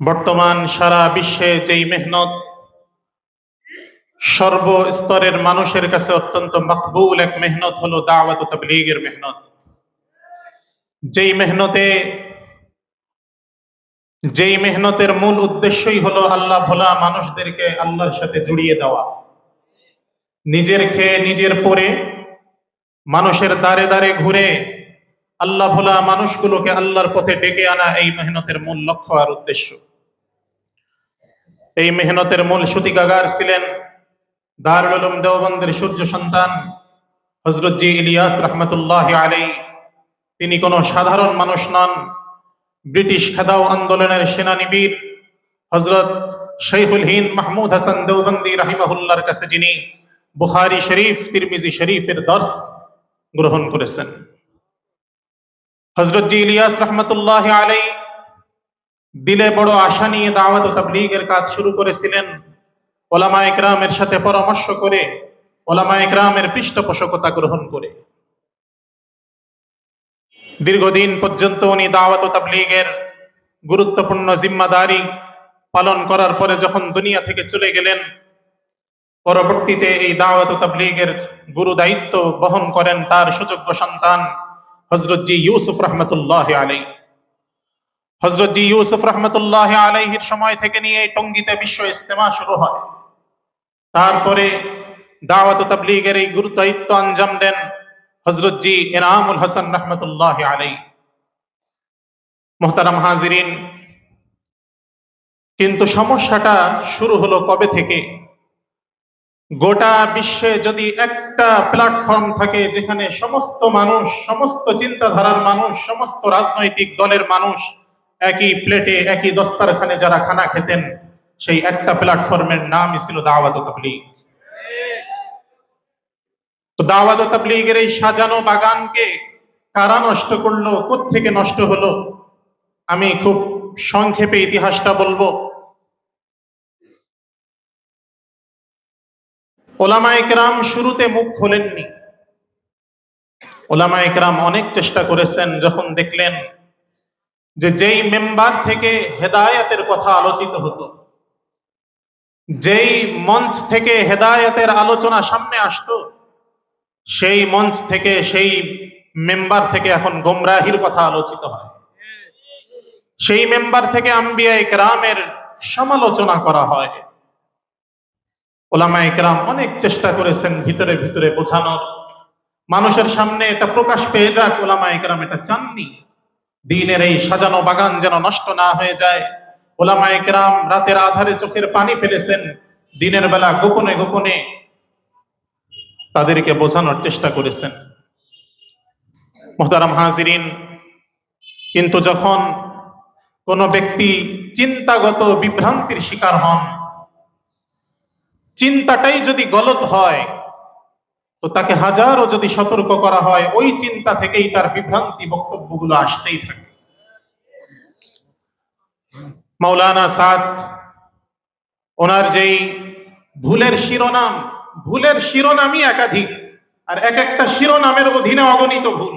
বর্তমান সারা বিশ্বে যেই মেহনত সর্বস্তরের মানুষের কাছে অত্যন্ত মকবুল এক মেহনত হলো দাওয়াত তাবলীগের মেহনত। যেই মেহনতে, যেই মেহনতের মূল উদ্দেশ্যই হলো আল্লাহ ভোলা মানুষদেরকে আল্লাহর সাথে জড়িয়ে দেওয়া। নিজের খেয়ে নিজের পরে মানুষের দ্বারে দ্বারে ঘুরে আল্লাহ ভোলা মানুষগুলোকে আল্লাহর পথে ডেকে আনা এই মেহনতের মূল লক্ষ্য আর উদ্দেশ্য। এই মেহনতের মূল সুতিকাগার ছিলেন দারুল উলুম দেওবন্দের সূর্য সন্তান হজরত জি ইলিয়াস রহমতুল্লাহ আলাই তিনি কোনো সাধারণ মানুষ নন। ব্রিটিশ খেদাও আন্দোলনের সেনানিবীর হজরত শৈখুল হিন্দ মাহমুদ হাসান দেওবন্দি রাহিমাহুল্লার কাছে যিনি বুখারি শরীফ, তিরমিজি শরীফের দর্শ গ্রহণ করেছেন। হজরত জি ইলিয়াস রহমতুল্লাহ আলাই দিলে বড় আশা নিয়ে দাওয়াত ও তাবলীগের কাজ শুরু করেছিলেন ওলামা একরামের সাথে পরামর্শ করে, ওলামা একরামের পৃষ্ঠপোষকতা গ্রহণ করে। দীর্ঘদিন পর্যন্ত উনি দাওয়াত ও তাবলীগের গুরুত্বপূর্ণ জিম্মাদারি পালন করার পরে যখন দুনিয়া থেকে চলে গেলেন, পরবর্তীতে এই দাওয়াত ও তাবলীগের গুরু দায়িত্ব বহন করেন তার সুযোগ্য সন্তান হজরত জি ইউসুফ রহমতুল্লাহ আলাই হজরত ইউসুফ রহমতুল্লাহ আলাইহির সময় থেকে নিয়ে এই টঙ্গিতে বিশ্ব ইস্তেমা শুরু হয়। তারপরে দাওয়াত ও এই গুরু আঞ্জাম দেন হজরত জি এনামুল হাসান রহমতুল্লাহ আলাই মোহতারাম হাজিরিন, কিন্তু সমস্যাটা শুরু হলো কবে থেকে? গোটা বিশ্বে যদি একটা প্ল্যাটফর্ম থাকে যেখানে সমস্ত মানুষ, সমস্ত চিন্তাধারার মানুষ, সমস্ত রাজনৈতিক দলের মানুষ একই প্লেটে, একই দস্তারখানে যারা খানা খেতেন, সেই একটা প্ল্যাটফর্মের নামই ছিল দাওয়াত তো দাওয়াত তবলিগের এই সাজানো বাগানকে কারা নষ্ট করল থেকে নষ্ট হলো? আমি খুব সংক্ষেপে ইতিহাসটা বলব। ওলামা একরাম শুরুতে মুখ খোলেননি। ওলামা একরাম অনেক চেষ্টা করেছেন, যখন দেখলেন যে যেই মেম্বার থেকে হেদায়েতের কথা আলোচিত হতো, যেই মঞ্চ থেকে হেদায়েতের আলোচনা সামনে আসতো, সেই মঞ্চ থেকে সেই মেম্বার থেকে এখন গোমরাহির কথা আলোচিত হয়। সেই মেম্বার থেকে আম্বিয়া একরামের সমালোচনা করা হয়। ওলামা একরাম অনেক চেষ্টা করেছেন ভিতরে ভিতরে বোঝানোর। মানুষের সামনে এটা প্রকাশ পেয়ে যাক ওলামা একরাম এটা চাননি। দিনের এই সাজানো বাগান যেন নষ্ট না হয়ে যায়। ওলামা একরাম রাতের আধারে চোখের পানি ফেলেছেন। দিনের বেলা গোপনে গোপনে তাদেরকে বোঝানোর চেষ্টা করেছেন। মোহতারাম হাজিরিন, কিন্তু যখন কোনো ব্যক্তি চিন্তাগত বিভ্রান্তির শিকার হন, চিন্তাটাই যদি গলত হয় তো তাকে হাজারও যদি সতর্ক করা হয়, ওই চিন্তা থেকেই তার বিভ্রান্তি বক্তব্যগুলো আসতেই থাকে। মাওলানা সাদ, ওনার যেই ভুলের শিরোনাম, ভুলের শিরোনামই একাধিক, আর এক একটা শিরোনামের অধীনে অগণিত ভুল।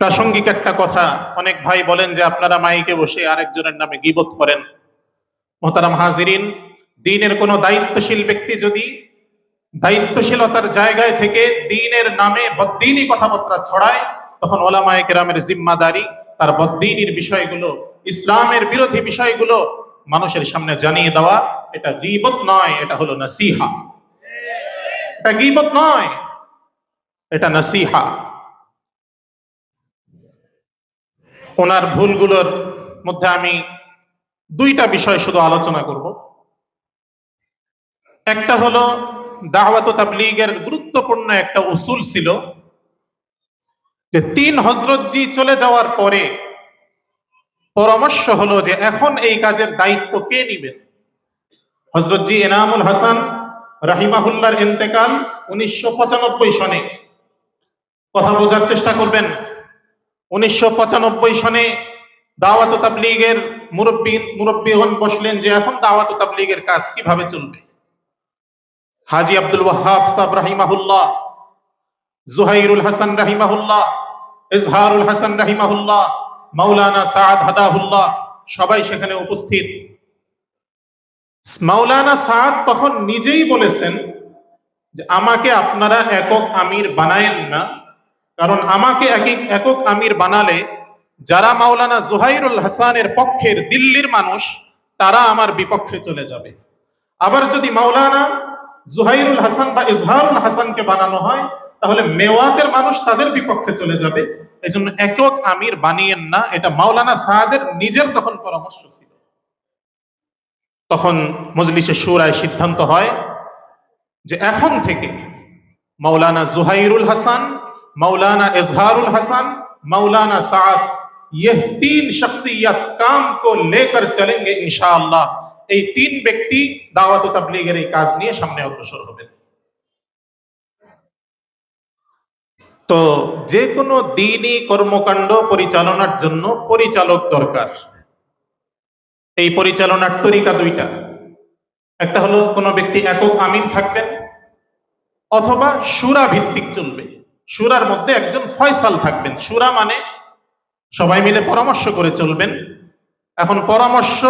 প্রাসঙ্গিক একটা কথা, অনেক ভাই বলেন যে আপনারা মাইকে বসে আরেকজনের নামে গিবত করেন। মোহতারাম হাজিরিন, দিনের কোনো দায়িত্বশীল ব্যক্তি যদি দায়িত্বশীলতার জায়গায় থেকে দিনের নামে বদ্দিনী কথাবার্তা ছড়ায়, তখন ওলামায়ে কেরামের জিম্মাদারি, তার বদ্দিনীর বিষয়গুলো, ইসলামের বিরোধী বিষয়গুলো মানুষের সামনে জানিয়ে দেওয়া, এটা গিবত নয়, এটা হলো নাসিহা। এটা গিবত নয়, এটা নাসিহা। ওনার ভুলগুলোর মধ্যে আমি দুইটা বিষয় শুধু আলোচনা করব। একটা হলো দাওয়াত তাবলীগের গুরুত্বপূর্ণ একটা উসুল ছিল যে তিন হজরতজি চলে যাওয়ার পরে পরামর্শ হলো যে এখন এই কাজের দায়িত্ব কে নিবেন? হজরতজি এনামুল হাসান রাহিমাহুল্লার ইন্তেকাল উনিশশো সনে। কথা বোঝার চেষ্টা করবেন। উনিশশো পঁচানব্বই সনে দাওয়াত তাবলীগের মুরব্বী মুরব্বীগণ বসলেন যে এখন দাওয়াত তাবলীগের কাজ কীভাবে চলবে? হাজি আব্দুল ওয়াহাব সাহ রাহিমাহুল্লাহ, জুহাইরুল হাসান রাহিমাহুল্লাহ, ইজহারুল হাসান রাহিমাহুল্লাহ, মাওলানা সাদ হাদাহুল্লাহ সবাই সেখানে উপস্থিত। মাওলানা সাদ তখন নিজেই বলেছেন যে আমাকে আপনারা একক আমির বানায়েন না, কারণ আমাকে এক- একক আমির বানালে যারা মাওলানা জুহাইরুল হাসানের পক্ষের দিল্লির মানুষ, তারা আমার বিপক্ষে চলে যাবে। আবার যদি মাওলানা জুহাইরুল হাসান বা ইজহারুল হাসানকে বানানো হয় তাহলে মেওয়াতের মানুষ তাদের বিপক্ষে চলে যাবে এজন্য একক আমির বানিয়েন না এটা মাওলানা সাহাদের নিজের তখন পরামর্শ ছিল তখন মজলিসে সুরায় সিদ্ধান্ত হয় যে এখন থেকে मौलाना जुहाइरुल हसन मौलाना इजहारुल हसन मौलाना साद ये तीन शख्सियत काम को लेकर चलेंगे इंशाअल्लाह এই তিন ব্যক্তি দাওয়াত তাবলীগের এই কাজ নিয়ে সামনে অগ্রসর হবেন। তো যে কোনো দিনই কর্মকাণ্ড পরিচালনার জন্য পরিচালক দরকার। এই পরিচালনার তরিকা দুইটা। একটা হলো কোনো ব্যক্তি একক আমির থাকবেন, অথবা সুরা ভিত্তিক চলবে। সুরার মধ্যে একজন ফয়সাল থাকবেন। সুরা মানে সবাই মিলে পরামর্শ করে চলবেন এখন পরামর্শ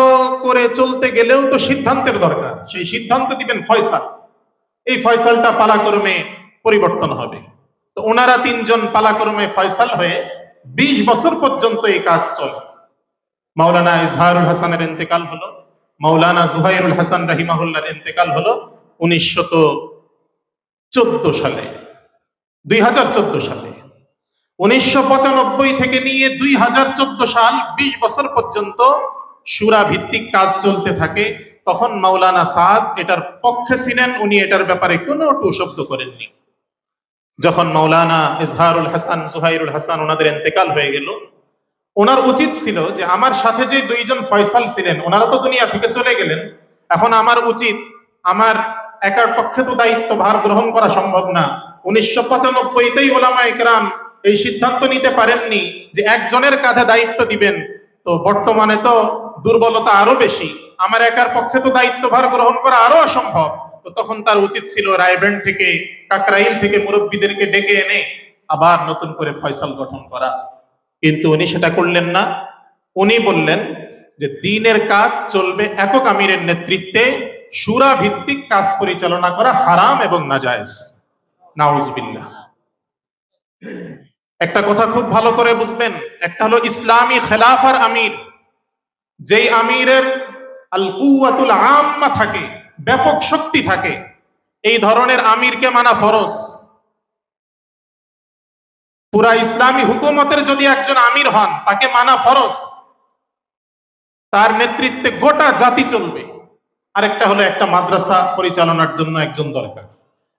করে চলতে গেলেও তো সিদ্ধান্তের দরকার। সেই সিদ্ধান্ত দিবেন ফয়সাল। এই ফয়সালটা পালাক্রমে পরিবর্তন হবে। তো ওনারা তিনজন পালাক্রমে ফয়সাল হয়ে বিশ বছর পর্যন্ত এই কাজ চলে। মাওলানা ইজহারুল হাসানের ইন্তেকাল হলো। মাওলানা জুহাইরুল হাসান রাহিমাহুল্লার ইন্তেকাল হলো উনিশশত চোদ্দ সালে। দুই হাজার চোদ্দ সালে। উনিশশো পঁচানব্বই থেকে নিয়ে দুই হাজার চোদ্দ সাল বিশ বছর পর্যন্ত সুরা ভিত্তিক কাজ চলতে থাকে। তখন মাওলানা সাদ এটার পক্ষে ছিলেন, উনি এটার ব্যাপারে কোনো টু শব্দ করেননি। যখন মাওলানা ইজহারুল হাসান, জুহাইরুল হাসান ওনাদের ইন্তেকাল হয়ে গেল, ওনার উচিত ছিল যে আমার সাথে যে দুইজন ফয়সাল ছিলেন, ওনারা তো দুনিয়া থেকে চলে গেলেন, এখন আমার উচিত আমার একার পক্ষে তো দায়িত্ব ভার গ্রহণ করা সম্ভব না। উনিশশো পঁচানব্বইতেই ওলামা একরাম এই সিদ্ধান্ত নিতে পারেননি যে একজনের কাঁধে দায়িত্ব দিবেন, তো বর্তমানে তো দুর্বলতা আরও বেশি। আমার একার পক্ষে তো দায়িত্ব ভার গ্রহণ করা আরও অসম্ভব। তো তখন তার উচিত ছিল রায়বেন্ড থেকে, কাকরাইল থেকে মুরব্বীদেরকে ডেকে এনে আবার নতুন করে ফয়সাল গঠন করা। কিন্তু উনি সেটা করলেন না। উনি বললেন যে দিনের কাজ চলবে একক আমিরের নেতৃত্বে সুরা ভিত্তিক কাজ পরিচালনা করা হারাম এবং নাজায়েজ। নাউজুবিল্লাহ। একটা কথা খুব ভালো করে বুঝবেন, একটা হলো ইসলামী খেলাফার আমির, যেই আমিরের আল কুয়াতুল আম্মা থাকে, ব্যাপক শক্তি থাকে, এই ধরনের আমিরকে মানা ফরজ। পুরা ইসলামী হুকুমতের যদি একজন আমির হন, তাকে মানা ফরজ। তার নেতৃত্বে গোটা জাতি চলবে। আরেকটা হলো একটা মাদ্রাসা পরিচালনার জন্য একজন দরকার,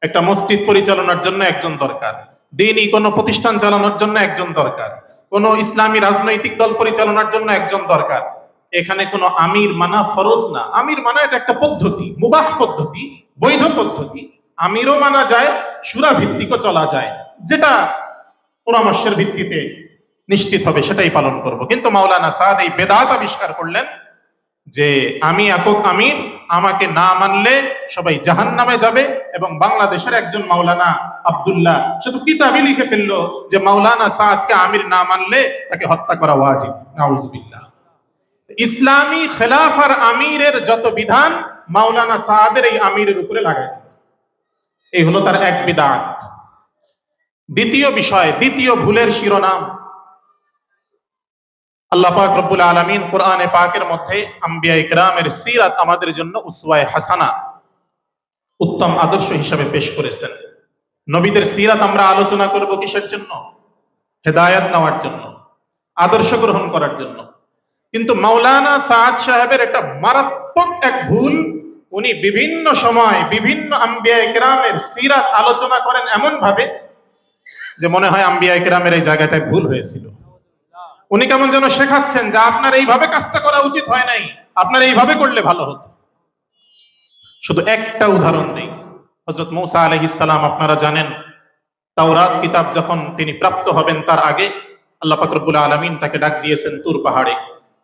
একটা মসজিদ পরিচালনার জন্য একজন দরকার। দিনই কোনো প্রতিষ্ঠান চালানোর জন্য একজন দরকার। কোনো ইসলামী রাজনৈতিক দল পরিচালনার জন্য একজন দরকার। এখানে কোনো আমির মানা ফরজ না। আমির মানা এটা একটা পদ্ধতি, মুবাহ পদ্ধতি, বৈধ পদ্ধতি। আমিরও মানা যায়, সুরা ভিত্তিকও চলা যায়। যেটা পরামর্শের ভিত্তিতে নিশ্চিত হবে, সেটাই পালন করব। কিন্তু মাওলানা সাদ এই বেদাত আবিষ্কার করলেন যে আমি একক আমির, আমাকে না মানলে সবাই জাহান নামে যাবে এবং বাংলাদেশের একজন মাওলানা আব্দুল্লাহ শুধু কিতাবই লিখে ফেলল যে মাওলানা সাদকে আমির না মানলে তাকে হত্যা করা ওয়াজিব। নাউজুবিল্লাহ। ইসলামী খেলাফার আমিরের যত বিধান, মাওলানা সাদের এই আমিরের উপরে লাগাই এই হলো তার এক বিদাত। দ্বিতীয় বিষয়, দ্বিতীয় ভুলের শিরোনাম। আল্লাহ পাক রব্বুল আলামিন কোরআনে পাকের মধ্যে আম্বিয়া ইকরামের সিরাত আমাদের জন্য উসওয়ায়ে হাসানা উত্তম আদর্শ হিসাবে পেশ করেছেন। নবীদের সিরাত আমরা আলোচনা করব কিসের জন্য? হেদায়াত নেওয়ার জন্য, আদর্শ গ্রহণ করার জন্য। কিন্তু মাওলানা সাদ সাহেবের একটা মারাত্মক এক ভুল, উনি বিভিন্ন সময় বিভিন্ন আম্বিয়া ইকরামের সিরাত আলোচনা করেন এমন ভাবে যে মনে হয় আম্বিয়া ইকরামের এই জায়গাটায় ভুল হয়েছিল। উনি কেমন যেন শেখাচ্ছেন যে আপনার এইভাবে কাজটা করা উচিত হয় নাই, আপনার এইভাবে করলে ভালো হতো। শুধু একটা উদাহরণ দিই। হজরত মৌসা আলহিসাল্লাম আপনারা জানেন, তাওরাত কিতাব যখন তিনি প্রাপ্ত হবেন তার আগে আল্লাহ ফাকরবুল আলমিন তাকে ডাক দিয়েছেন তুর পাহাড়ে।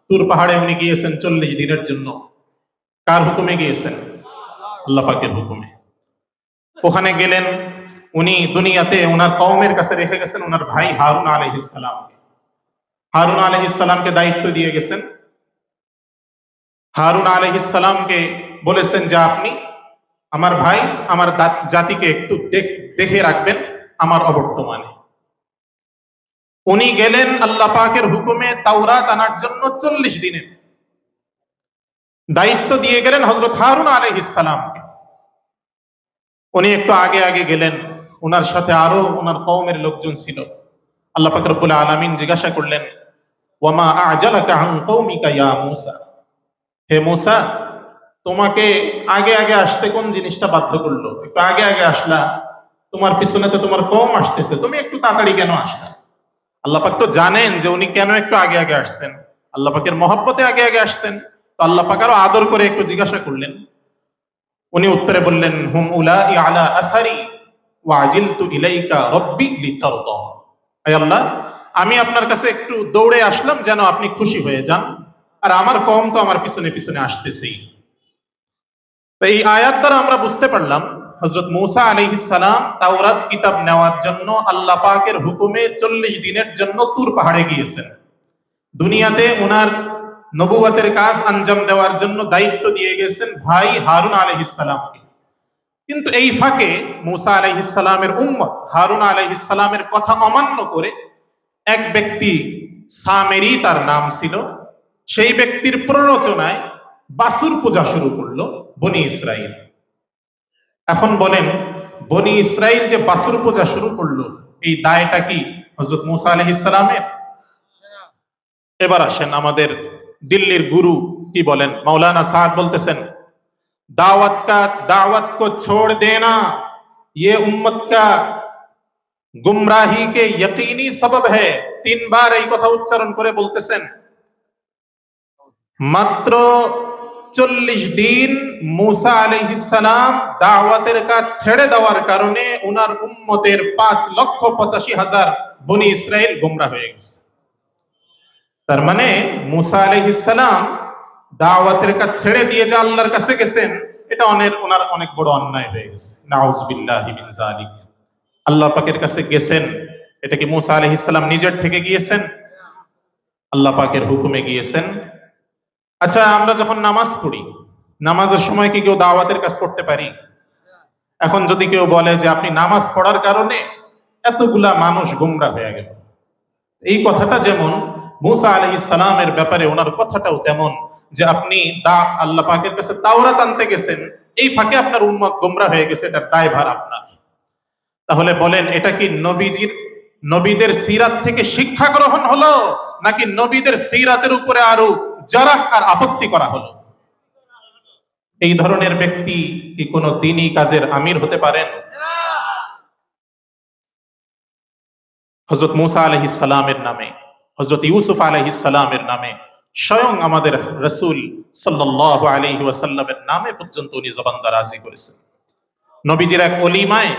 তুর পাহাড়ে উনি গিয়েছেন চল্লিশ দিনের জন্য। কার হুকুমে গিয়েছেন? আল্লাহ পাকের হুকুমে। ওখানে গেলেন, উনি দুনিয়াতে ওনার কওমের কাছে রেখে গেছেন, ওনার ভাই হারুন আলহিসাল্লামকে হারুন আলহ ইসলামকে দায়িত্ব দিয়ে গেছেন। হারুন আলহিসামকে বলেছেন যে আপনি আমার ভাই, আমার জাতিকে একটু দেখে রাখবেন, আমার অবর্তমানে। উনি গেলেন আল্লাহ পাকের হুকুমে তাওরাত আনার জন্য চল্লিশ দিনের দায়িত্ব দিয়ে গেলেন হজরত হারুন আলহিসামকে উনি একটু আগে আগে গেলেন ওনার সাথে আরও ওনার কওমের লোকজন ছিল। আল্লাহ পাক রব্বুল আলামিন জিজ্ঞাসা করলেন ওয়ামা আজালাকা আন কওমিকা ইয়া মূসা? হে মূসা, তোমাকে আগে আগে আসতে কোন জিনিসটা বাধ্য করল? একটু আগে আগে আসলা। তোমার পিছনে তো তোমার কম আসতেছে। তুমি একটু তাড়াতাড়ি কেন আসলা? আল্লাহ পাক তো জানেন যে উনি কেন একটু আগে আগে আসছেন। আল্লাহ পাকের মহব্বতে আগে আগে আসছেন। তো আল্লাহ পাক আরও আদর করে একটু জিজ্ঞাসা করলেন। উনি উত্তরে বললেন, হুম উলা আলা আসারি ওয়াজিলতু ইলাইকা রব্বি লিতারদা। আয় আল্লাহ আমি আপনার কাছে একটু দৌড়ে আসলাম যেন আপনি খুশি হয়ে যান। আর আমার কম তো আমার পিছনে পিছনে আসতেছেই। তো এই আয়াত দ্বারা আমরা বুঝতে পারলাম হজরত মৌসা আলাইহিস সালাম তাওরাত কিতাব নেওয়ার জন্য আল্লাহ পাকের হুকুমে চল্লিশ দিনের জন্য তুর পাহাড়ে গিয়েছেন। দুনিয়াতে ওনার নবুয়াতের কাজ আঞ্জাম দেওয়ার জন্য দায়িত্ব দিয়ে গেছেন ভাই হারুন আলহিসামকে কিন্তু এই ফাঁকে মুসা আলহিসামের উম্মত হারুন আলহিসামের কথা অমান্য করে এক ব্যক্তি সামেরি তার নাম ছিল সেই ব্যক্তির প্ররোচনায় বাসুর পূজা শুরু করলো বনি ইসরাইল এখন বলেন বনি ইসরাইল যে বাসুর পূজা শুরু করলো এই দায়টা কি হজরত মুসা আলহিসামের এবার আসেন আমাদের দিল্লির গুরু কি বলেন মৌলানা সাদ বলতেছেন दावत का दावत को छोड़ देना ये उम्मत का গুমরাহি কে ইয়কিনি সবব হে। তিনবার এই কথা উচ্চারণ করে বলতেছেন। মাত্র চল্লিশ দিন মুসা আলহিসাম দাওয়াতের কাজ ছেড়ে দেওয়ার কারণে উনার উম্মতের পাঁচ লক্ষ পঁচাশি হাজার বনি ইসরায়েল গুমরা হয়ে গেছে। তার মানে মুসা আলহিসাম দাওয়াতের কাজ ছেড়ে দিয়ে যে আল্লাহর কাছে গেছেন, এটা অনেক ওনার অনেক বড় অন্যায় হয়ে গেছে। নাউজবিল্লাহ আল্লাহ পাকের কাছে গেছেন। এটা কি মুসা আলাইহিস সালাম নিজের থেকে গিয়েছেন? আল্লাহ পাকের হুকুমে গিয়েছেন। আচ্ছা আমরা যখন নামাজ পড়ি, নামাজের সময় কি কেউ দাওয়াতের কাজ করতে পারি? এখন যদি কেউ বলে যে আপনি নামাজ পড়ার কারণে এতগুলা মানুষ গুমরা হয়ে গেল। এই কথাটা যেমন মুসা আলাইহিস সালামের ব্যাপারে ওনার কথাটাও তেমন যে আপনি দা, আল্লাহ পাকের কাছে তাওরাত আনতে গেছেন, এই ফাঁকে আপনার উম্মত গোমরা হয়ে গেছে, এটার দায়ভার আপনার। তাহলে বলেন, এটা কি নবীজির, নবীদের সিরাত থেকে শিক্ষা গ্রহণ হলো, নাকি নবীদের সিরাতের উপরে আরও জরাহ আর আপত্তি করা হলো? এই ধরনের ব্যক্তি কি কোনো দিনই কাজের আমির হতে পারেন? হজরত মুসা আলহিস সালামের নামে হজরত ইউসুফ আলহিস সালামের নামে, স্বয়ং আমাদের রসুল সাল্লাহ আলহি ওয়াসাল্লামের নামে পর্যন্ত উনি জবান দারাজি করেছেন। নবীজির এক অলিমায়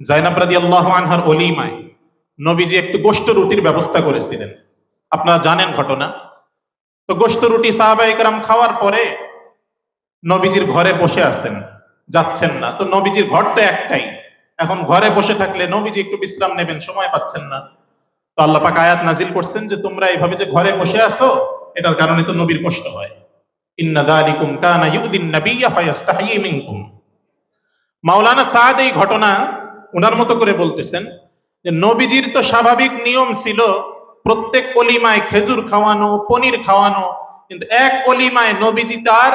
জাইনাব রাদি আল্লাহ আনহার অলিমায় নবীজি একটু গোষ্ঠ রুটির ব্যবস্থা করেছিলেন। আপনারা জানেন ঘটনা। তো গোষ্ঠ রুটি সাহাবা একরাম খাওয়ার পরে নবীজির ঘরে বসে আছেন, যাচ্ছেন না। তো নবীজির ঘর তো একটাই। এখন ঘরে বসে থাকলে নবীজি একটু বিশ্রাম নেবেন, সময় পাচ্ছেন না। তো আল্লাহ পাক আয়াত নাজিল করছেন যে, তোমরা এইভাবে যে ঘরে বসে আছো, এটার কারণে তো নবীর কষ্ট হয়। ইন্না কানা ইউদিন নাবিয়্যা ফায়াস্তাহি মিনকুম। মাওলানা সাদ এই ঘটনা ওনার মতো করে বলতেছেন যে, নবীজির তো স্বাভাবিক নিয়ম ছিল প্রত্যেক অলিমায় খেজুর খাওয়ানো, পনির খাওয়ানো, কিন্তু এক অলিমায় নবীজি তার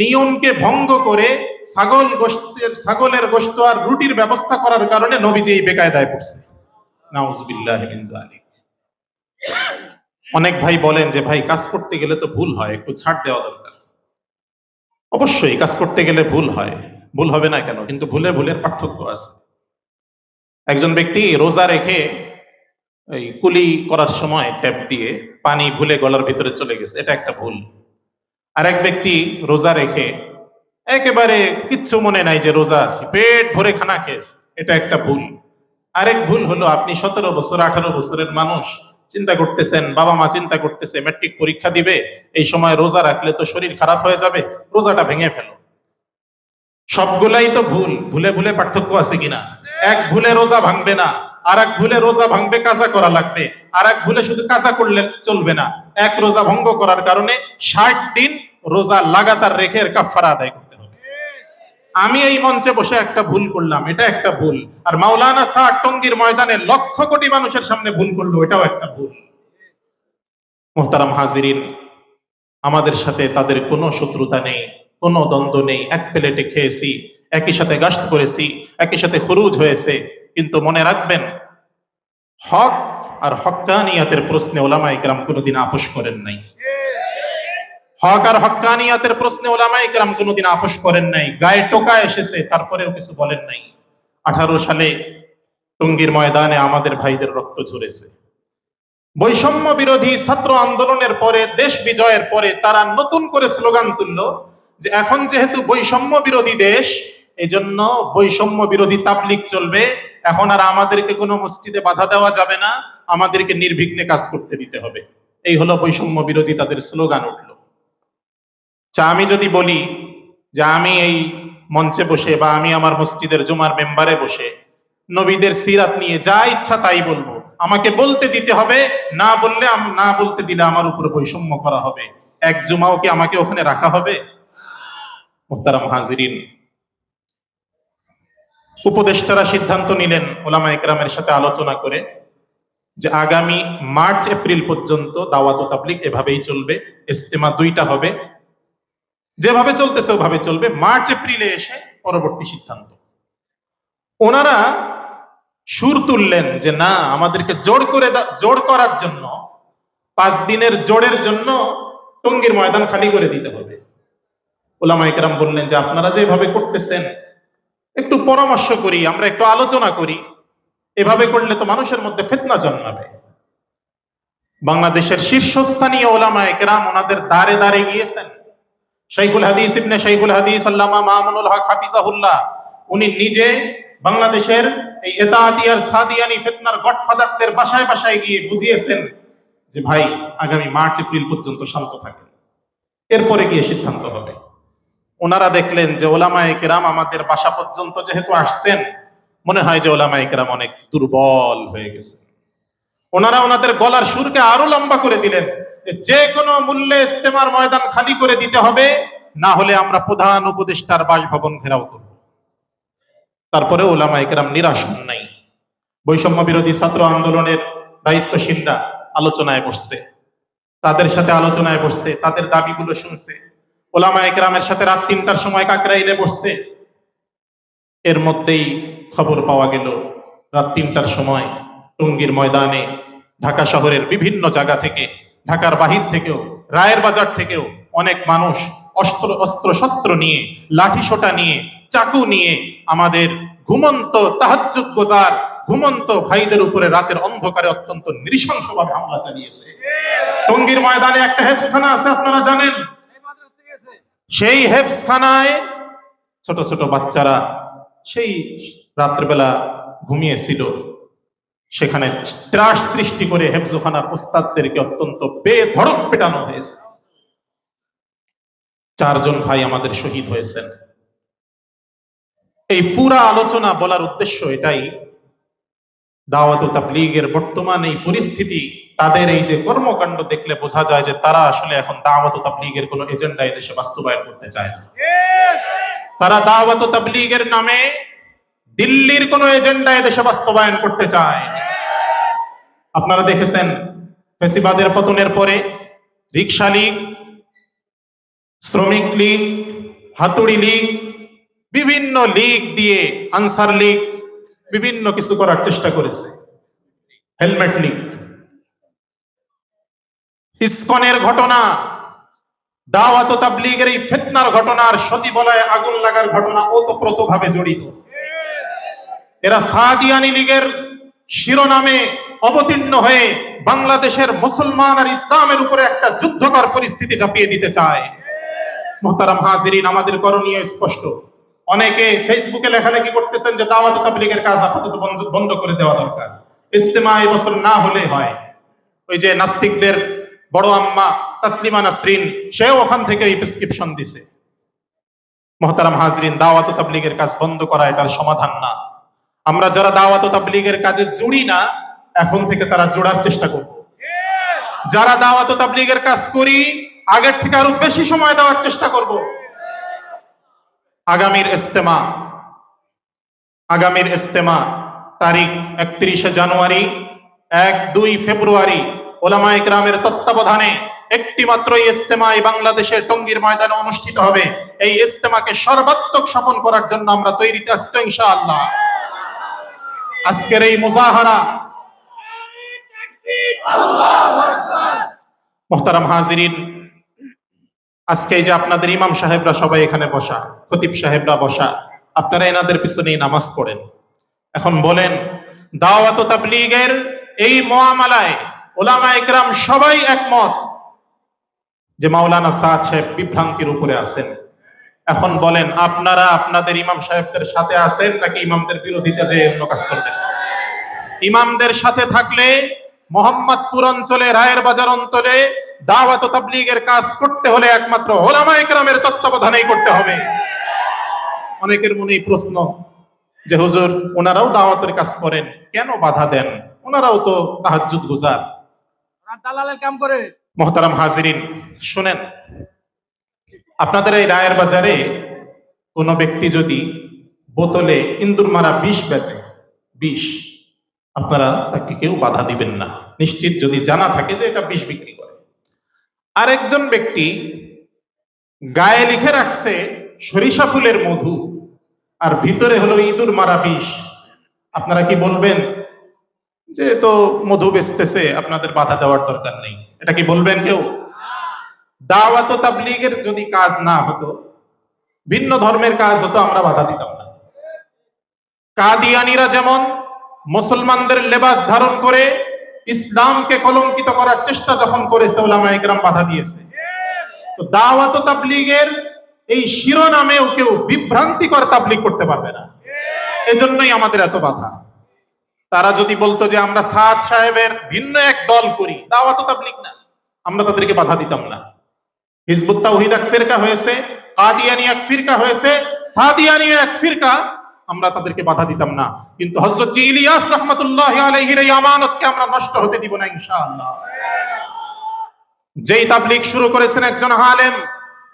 নিয়মকে ভঙ্গ করে ছাগল গোষ্ঠের, ছাগলের গোষ্ঠ আর রুটির ব্যবস্থা করার কারণে নবীজি এই বেকায়দায় পড়ছে। নাউজুবিল্লাহ অনেক ভাই বলেন যে, ভাই, কাজ করতে গেলে তো ভুল হয়, একটু ছাড় দেওয়া দরকার। অবশ্যই, কাজ করতে গেলে ভুল হয়। ভুল হবে না কেন? কিন্তু ভুলে ভুলের পার্থক্য আছে। একজন ব্যক্তি রোজা রেখে এই কুলি করার সময় ট্যাপ দিয়ে পানি ভুলে গলার ভিতরে চলে গেছে, এটা একটা ভুল। আরেক ব্যক্তি রোজা রেখে একেবারে কিচ্ছু মনে নাই যে রোজা আছি, পেট ভরে খানা খেয়েছে, এটা একটা ভুল। আরেক ভুল হলো আপনি সতেরো বছর, আঠারো বছরের মানুষ, চিন্তা করতেছেন, বাবা মা চিন্তা করতেছে ম্যাট্রিক পরীক্ষা দিবে, এই সময় রোজা রাখলে তো শরীর খারাপ হয়ে যাবে, রোজাটা ভেঙে ফেলো। সবগুলাই তো ভুল, ভুলে ভুলে পার্থক্য আছে কিনা? এক ভুলে রোজা ভাঙবে না আর এক ভুলে রোজা ভাঙবে কাজা করা লাগবে আর এক ভুলে শুধু কাজা করলে চলবে না। এক রোজা ভঙ্গ করার কারণে ষাট দিন রোজা লাগাতার রেখে এর কাফারা আদায় করতে হবে। আমি এই মঞ্চে বসে একটা ভুল করলাম, এটা একটা ভুল। আর মাওলানা সাহ টঙ্গীর ময়দানে লক্ষ কোটি মানুষের সামনে ভুল করল, এটাও একটা ভুল। মোহতারাম হাজিরিন, আমাদের সাথে তাদের কোনো শত্রুতা নেই, কোনো দ্বন্দ্ব নেই, এক প্লেটে খেয়েছি একই সাথে গাস্ত করেছি, একই সাথে খরুজ হয়েছে, কিন্তু মনে রাখবেন, হক আর হক্কানিয়াতের প্রশ্নে ওলামা ইকরাম কোনোদিন আপোষ করেন নাই। হক আর হক্কানিয়াতের প্রশ্নে ওলামা ইকরাম কোনোদিন আপোষ করেন নাই। গায়ে টোকা এসেছে, তারপরেও কিছু বলেন নাই। আঠারো সালে টঙ্গীর ময়দানে আমাদের ভাইদের রক্ত ঝরেছে। বৈষম্য বিরোধী ছাত্র আন্দোলনের পরে, দেশ বিজয়ের পরে তারা নতুন করে স্লোগান তুলল যে এখন যেহেতু বৈষম্য বিরোধী দেশ এজন্য বৈষম্য বিরোধী তাবলিক চলবে। এখন আর আমাদেরকে কোনো মসজিদে বাধা দেওয়া যাবে না। আমাদেরকে নির্বিঘ্নে কাজ করতে দিতে হবে। এই হলো বৈষম্য বিরোধী তাদের স্লোগান উঠল। চা আমি যদি বলি যে আমি এই মঞ্চে বসে বা আমি আমার মসজিদের জুমার মেম্বারে বসে নবীদের সিরাত নিয়ে যা ইচ্ছা তাই বলব। আমাকে বলতে দিতে হবে, না বললে না বলতে দিলে আমার উপর বৈষম্য করা হবে। এক জুমাও কি আমাকে ওখানে রাখা হবে? মুহতারাম হাজিরিন উপদেষ্টারা সিদ্ধান্ত নিলেন ওলামা একরামের সাথে আলোচনা করে যে আগামী মার্চ, এপ্রিল পর্যন্ত দাওয়াত ও তাবলিগ এভাবেই চলবে ইস্তেমা দুইটা হবে। যেভাবে চলতেছে ওভাবে চলবে। মার্চ, এপ্রিলে এসে পরবর্তী সিদ্ধান্ত। ওনারা সুর তুললেন যে না, আমাদেরকে জোর করে জোর করার জন্য, পাঁচ দিনের জোরের জন্য টঙ্গীর ময়দান খালি করে দিতে হবে। ওলামা ইকরাম বললেন যে, আপনারা যেভাবে করতেছেন একটু পরামর্শ করি, আমরা একটু আলোচনা করি। এভাবে করলে তো মানুষের মধ্যে ফেতনা জন্মাবে। বাংলাদেশের শীর্ষস্থানীয় ওলামা একরাম ওনাদের দাঁড়ে দাঁড়ে গিয়েছেন। শাইখুল হাদিস ইবনে শাইখুল হাদিস আল্লামা মামুনুল হক হাফিজাহুল্লাহ, উনি নিজে বাংলাদেশের এই এতাতিয়ার সাদিয়ানি ফিতনার গডফাদারদের বাসায় বাসায় গিয়ে বুঝিয়েছেন যে, ভাই, আগামী মার্চ, এপ্রিল পর্যন্ত শান্ত থাকেন। এরপরে গিয়ে সিদ্ধান্ত হবে। ওনারা দেখলেন যে ওলামায়ে কেরাম আমাদের বাসা পর্যন্ত যেহেতু আসছেন, মনে হয় যে ওলামায়ে কেরাম অনেক দুর্বল হয়ে গেছে। ওনারা ওনাদের গলার সুরকে আরও লম্বা করে দিলেন যে কোনো মূল্যে ইস্তেমার ময়দান খালি করে দিতে হবে, না হলে আমরা প্রধান উপদেষ্টার বাসভবন ঘেরাও করব। তারপরে ওলামা একরাম নিরাশ হন নাই। বৈষম্য বিরোধী ছাত্র আন্দোলনের দায়িত্বশীলরা আলোচনায় বসছে। তাদের সাথে আলোচনায় বসছে, তাদের দাবিগুলো শুনছে। ওলামা একরামের সাথে রাত তিনটার সময় কাকরাইলে বসছে। এর মধ্যেই খবর পাওয়া গেল, রাত তিনটার সময় টঙ্গীর ময়দানে ঢাকা শহরের বিভিন্ন জায়গা থেকে, ঢাকার বাহির থেকেও, রায়ের বাজার থেকেও অনেক মানুষ অস্ত্র অস্ত্র শস্ত্র নিয়ে, লাঠি সোটা নিয়ে, চাকু নিয়ে আমাদের ঘুমন্ত তাহাজ্জুদ গোজার, ঘুমন্ত ভাইদের উপরে রাতের অন্ধকারে অত্যন্ত নৃশংসভাবে হামলা চালিয়েছে। টঙ্গীর ময়দানে একটা হেফসখানা আছে, আপনারা জানেন? সেই হেফসখানায় ছোট ছোট বাচ্চারা সেই রাত্রিবেলা ঘুমিয়েছিল। সেখানে ত্রাস সৃষ্টি করে হেফজোখানার ওস্তাদদেরকে অত্যন্ত বেধড়ক পেটানো হয়েছে। চারজন ভাই আমাদের শহীদ হয়েছেন। এই পুরা আলোচনা বলার উদ্দেশ্য এটাই। দাওয়াত তাবলীগের বর্তমান এই পরিস্থিতি তাদের এই যে কর্মকাণ্ড দেখলে বোঝা যায় যে তারা আসলে এখন দাওয়াত তাবলীগের কোনো এজেন্ডা এদেশে বাস্তবায়ন করতে চায় না। তারা দাওয়াত তাবলীগের নামে দিল্লির কোন এজেন্ডা এদেশে বাস্তবায়ন করতে চায়। আপনারা দেখেছেন ফেসিবাদের পতনের পরে রিক্সা লীগ, শ্রমিক লীগ, হাতুড়ি লীগ, বিভিন্ন লীগ দিয়ে আনসার লীগ, বিভিন্ন কিছু করার চেষ্টা করেছে। Helmet league. ইসকনের ঘটনা, দাওয়াত তাবলীগের এই ফিতনার ঘটনার সচিবালয়ে আগুন লাগার ঘটনা ওতপ্রোতভাবে জড়িত। এরা সাদিয়ানি লীগের শিরোনামে অবতীর্ণ হয়ে বাংলাদেশের মুসলমান আর ইসলামের উপরে একটা যুদ্ধকর পরিস্থিতি চাপিয়ে দিতে চায়। মোহতারাম হাজিরিন, আমাদের করণীয় স্পষ্ট। অনেকে ফেসবুকে লেখালেখি করতেছেন যে দাওয়াত তাবলিগের কাজ আপাতত বন্ধ- করে দেওয়া দরকার। ইস্তেমা এই বছর না হলে হয়। ওই যে নাস্তিকদের বড় আম্মা, তাসলিমা নাসরিন, সেও ওখান থেকে প্রেসক্রিপশন দিছে। মোহতারাম হাজরিন, দাওয়াত তাবলিগের কাজ বন্ধ করা এটার সমাধান না। আমরা যারা দাওয়াত তাবলিগের কাজে জুড়ি না, এখন থেকে তারা জোড়ার চেষ্টা করব। যারা দাওয়াত তাবলিগের কাজ করি, আগের থেকে আরও বেশি সময় দেওয়ার চেষ্টা করব। আগামীর ইস্তেমা আগামীর ইস্তেমা তারিখ একত্রিশে জানুয়ারি, এক দুই ফেব্রুয়ারি ওলামা ইকরামের তত্ত্বাবধানে একটি মাত্র এই বাংলাদেশের টঙ্গীর ময়দানে অনুষ্ঠিত হবে। এই ইস্তেমাকে সর্বাত্মক সফল করার জন্য আমরা তৈরিতে তো ইনশাআল্লাহ। আজকের এই মুজাহারা মোহতারাম হাজিরিন, আজকে যে আপনাদের ইমাম সাহেবরা সবাই এখানে বসা, খতিব সাহেবরা বসা, আপনারা এনাদের পিছনেই নামাজ পড়েন। এখন বলেন, দাওয়াত তাবলীগের এই মহামালায় ওলামা ইকরাম সবাই একমত যে মাওলানা সাদ সাহেব বিভ্রান্তির উপরে আছেন। এখন বলেন, আপনারা আপনাদের ইমাম সাহেবদের সাথে আছেন নাকি ইমামদের বিরোধিতা যে অন্য কাজ করবেন? ইমামদের সাথে থাকলে মোহাম্মদপুর অঞ্চলে, রায়ের বাজার অঞ্চলে দাওয়াত তাবলিগের কাজ করতে হলে একমাত্র ওলামা একরামের তত্ত্বাবধানেই করতে হবে। অনেকের মনে প্রশ্ন যে, হুজুর, ওনারাও দাওয়াতের কাজ করেন, কেন বাধা দেন? ওনারাও তো তাহাজ্জুদ গুজার। হাজিরিন, শুনেন, আপনাদের এই রায়ের বাজারে কোনো ব্যক্তি যদি বোতলে ইন্দুর মারা বিষ বেচে, বিষ, আপনারা তাকে কেউ বাধা দিবেন না। নিশ্চিত যদি জানা থাকে যে এটা বিষ বিক্রি করে। আরেকজন ব্যক্তি গায়ে লিখে রাখছে, সরিষা ফুলের মধু, আর ভিতরে হলো ইঁদুর মারা বিষ। আপনারা কি বলবেন যে তো মধু বেচতেছে, আপনাদের বাধা দেওয়ার দরকার নেই। এটা কি বলবেন কেউ? দাওয়াত তাবলীগের যদি কাজ না হতো, ভিন্ন ধর্মের কাজ হতো, আমরা বাধা দিতাম না। কাদিয়ানিরা যেমন মুসলমানদের লেবাস ধারণ করে ইসলামকে কলঙ্কিত করার চেষ্টা যখন করেছে, ওলামা একরাম বাধা দিয়েছে। তো দাওয়াত তাবলীগের এই শিরোনামেও কেউ বিভ্রান্তিকর তাবলিগ করতে পারবে না। এজন্যই আমাদের এত বাধা। তারা যদি বলতো যে আমরা সাদ সাহেবের ভিন্ন এক দল করি, দাওয়াত তাবলিক না। আমরা তাদেরকে বাধা দিতাম না। হিজবুত তাওহিদ এক ফিরকা হয়েছে, কাদিয়ানি এক ফিরকা হয়েছে সাদিয়ানি এক ফিরকা, আমরা তাদেরকে বাধা দিতাম না। কিন্তু হযরত জি ইলিয়াস রাহমাতুল্লাহ আলাইহির এই আমানতকে আমরা নষ্ট হতে দিব না ইনশাআল্লাহ। যেই তাবলিগ শুরু করেছেন একজন আলেম,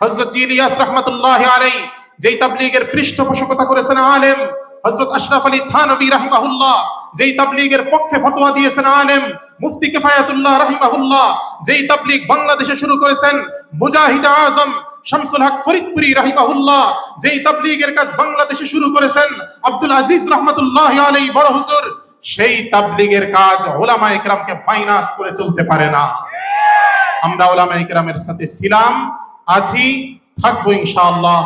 হযরত জি ইলিয়াস রাহমাতুল্লাহ আলাইহি, যেই তাবলিগের পৃষ্ঠপোষকতা করেছেন আলেম, হযরত আশরাফ আলী থানভী রাহিমাহুল্লাহ যেই তাবলিগের পক্ষে ফতোয়া দিয়েছেন আলেম মুফতি কিফায়াতুল্লাহ রাহিমাহুল্লাহ, যেই তাবলীগ বাংলাদেশে শুরু করেছেন মুজাহিদ আজম শামসুল হক ফরিদপুরি রাহিমাহুল্লাহ, যেই তাবলিগের কাজ বাংলাদেশে শুরু করেছেন আব্দুল আজিজ রহমাতুল্লাহ আলাইহি, বড় হুজুর, সেই তাবলিগের কাজ ওলামা ইকরামকে মাইনাস করে চলতে পারে না। আমরা ওলামা ইকরামের সাথে ছিলাম, আছি, থাকব ইনশাআল্লাহ।